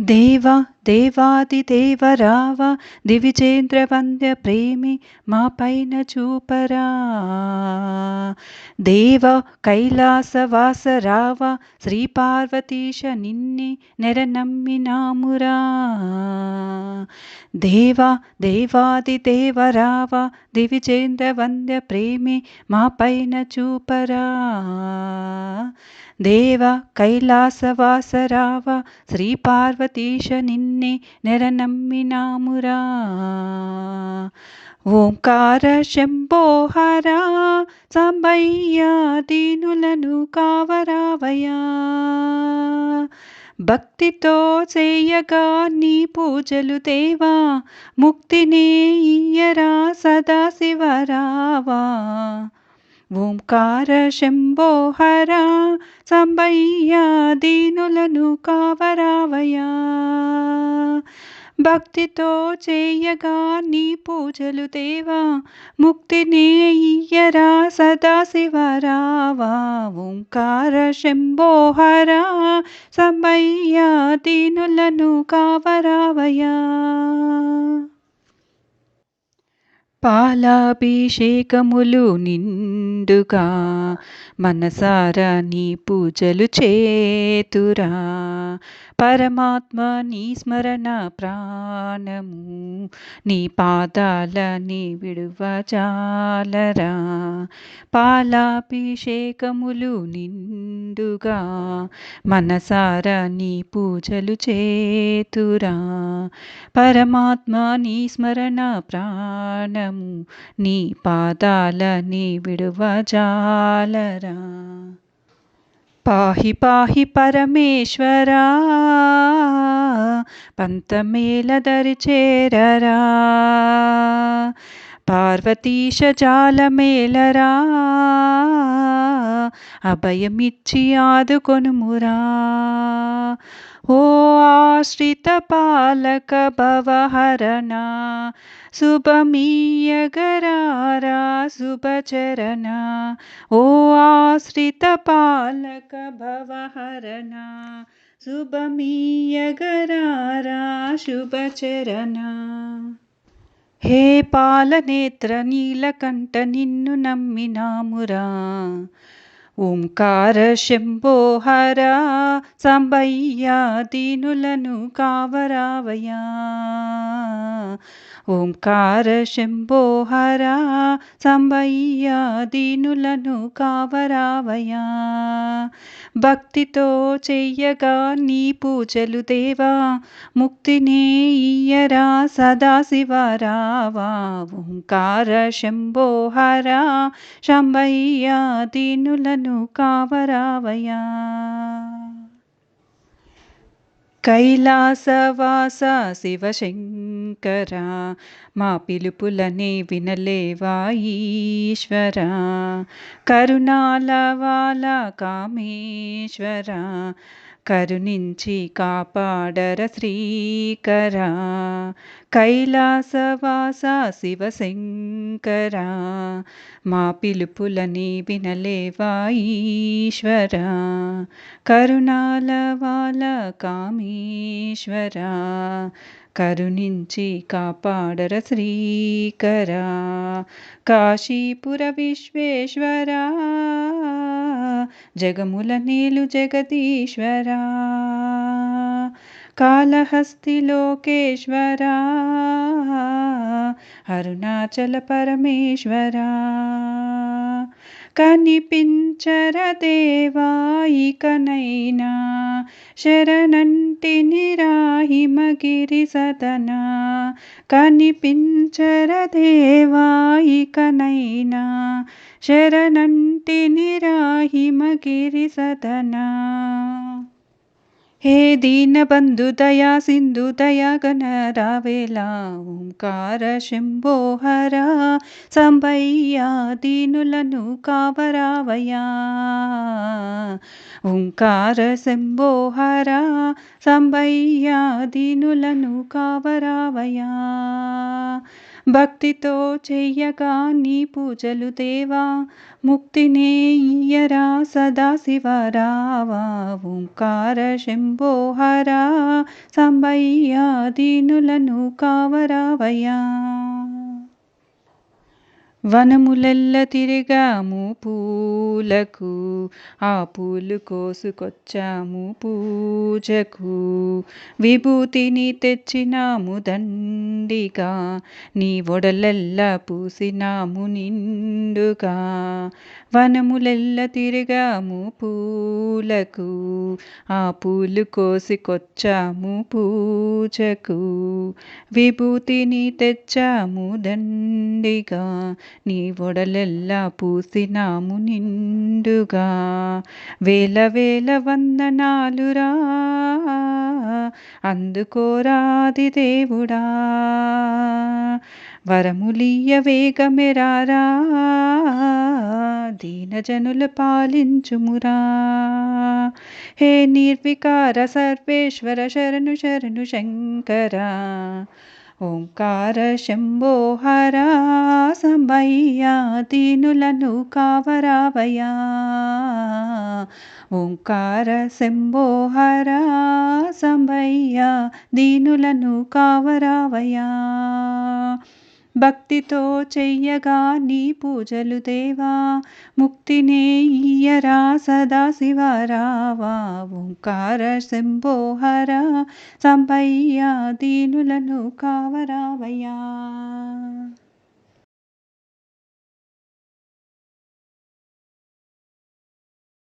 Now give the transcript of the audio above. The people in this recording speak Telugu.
దేవ దేవాదిదేవరావ దివిజేంద్రవంద్య ప్రేమి మా పైన చూపరా. దేవ కైలాసవాస రావ శ్రీ పార్వతీశ నిన్ని నెర నమ్మినామురా దేవ దేవాదిదేవరావ దివిజేంద్రవంద్య ప్రేమి మా పైన చూపరా. దేవ కైలాసవాసరావ శ్రీ పార్వతీశ నిన్ని నిన్నే నెరనమ్మినామురా ఓంకార శంభోహరా సాంబయ్య దీనులను కావరావయా భక్తితో చేయగా నీ పూజలు దేవా ముక్తిని ఇయ్యరా సదాశివరావా. ఓంకార శంభో హరా సంబయ్య దీనులను కావరావయా భక్తితో చేయగా నీ పూజలు దేవా ముక్తిని ఇయ్యరా సదాశివరావా ఓంకార శంభోహర సంబయ్య దీనులను కావరావయా పాలాభిషేకములు నిండుగా మనసారా నీ పూజలు చేతురా. పరమాత్మ నీ స్మరణ ప్రాణము నీ పాదాలని విడువజాలరా పాలాభిషేకములు నిండుగా మనసారా నీ పూజలు చేతురా. పరమాత్మ నీ స్మరణ ప్రాణము నీ పాదాల నీ విడువజాలరా పాహి పాహి పరమేశ్వరా పంతమేలదరి చేరరా. పార్వతీశ జాలమేలరా. అభయమిచ్చి ఆదుకొనుమురా ఓ ఆశ్రిత పాలక భవహరణ శుభమీయగరారా శుభచరణ. ఓ ఆశ్రిత పాలక భవహరణ శుభమీయగరారా శుభచరణ. హే పాలనేత్ర నీలకంఠ నిన్ను నమ్మినామురా. ఓంకార శంభోహర సాంబయ్య దీనులను కావరావయా ఓంకార శంభోహర సాంబయ్య దీనులను కావరావయా భక్తితో చెయ్యగా నీ పూజలు దేవా ముక్తినే ఇయ్యరా సదాశివరావా ఓంకార శంభోహర శంభయ్య దీనులను కావరావయా కైలాసవాస శివశంకర మా పిలుపులనే వినలేవా ఈశ్వర? కరుణాలవాల కామేశ్వర కరుణించి కాపాడర శ్రీకర. కైలాసవాస శివశంకర మా పిలుపులని వినలేవా ఈశ్వర. కరుణాలవాల కామేశ్వర కరుణించి కాపాడర శ్రీకర. కాశీపుర విశ్వేశ్వరా జగముల నీలు జగదీశ్వరా. కాళహస్తి లోకేశ్వరా. అరుణాచల పరమేశ్వరా. కనిపించర దేవాయికనైనా శరణంటి నిరాహిమగిరి సదన కనిపించర దేవాయికనైనా శరణంటి నిరాహిమగిరి సదనా హే దీనబంధు దయా సింధు దయా గణ రావేలా ఓంకార శంభోహర సంభయ్యా దీనులను కావరావయా ఓంకార శంభోహర సంభయ్యా దీనులను కావరావయా భక్తితో చెయ్యగా నీ పూజలు దేవా. ముక్తినే ఇయ్యరా సదాశివరావా ఓంకార శంభోహరా సంబయ్యా దీనులను కావరావయ్యా. వనములెల్ల తిరిగాము పూలకు ఆ పూలు కోసుకొచ్చాము పూ పూజకు విభూతిని తెచ్చినాము దండిగా. నీ ఒడలెల్లా పూసినాము నిండుగా. వనములెల్ల తిరిగాము పూలకు. ఆ పూలు కోసికొచ్చాము పూజకు. విభూతిని తెచ్చాము దండిగా. నీ ఒడలెల్లా పూసినాము నిండుగా. వేల వేల వందనాలురా అందుకోరాది దేవుడా. వరములియ వేగమెరారా దీనజనుల పాలించుమురా. హే నిర్వికార సర్వేశ్వర శరణు శరణు శంకరా. ఓంకార శంభోహరా సంబయ్యా దీనులను కావరావయ్యా. ఓంకార శంభోహరా సంబయ్యా దీనులను కావరావయ్యా. భక్తితో చెయ్యగా నీ పూజలు దేవా. ముక్తినే ఇయ్యరా సదాశివరావా ఓంకార శంభోహర సంభయ్యా దీనులను కావరావయ్యా.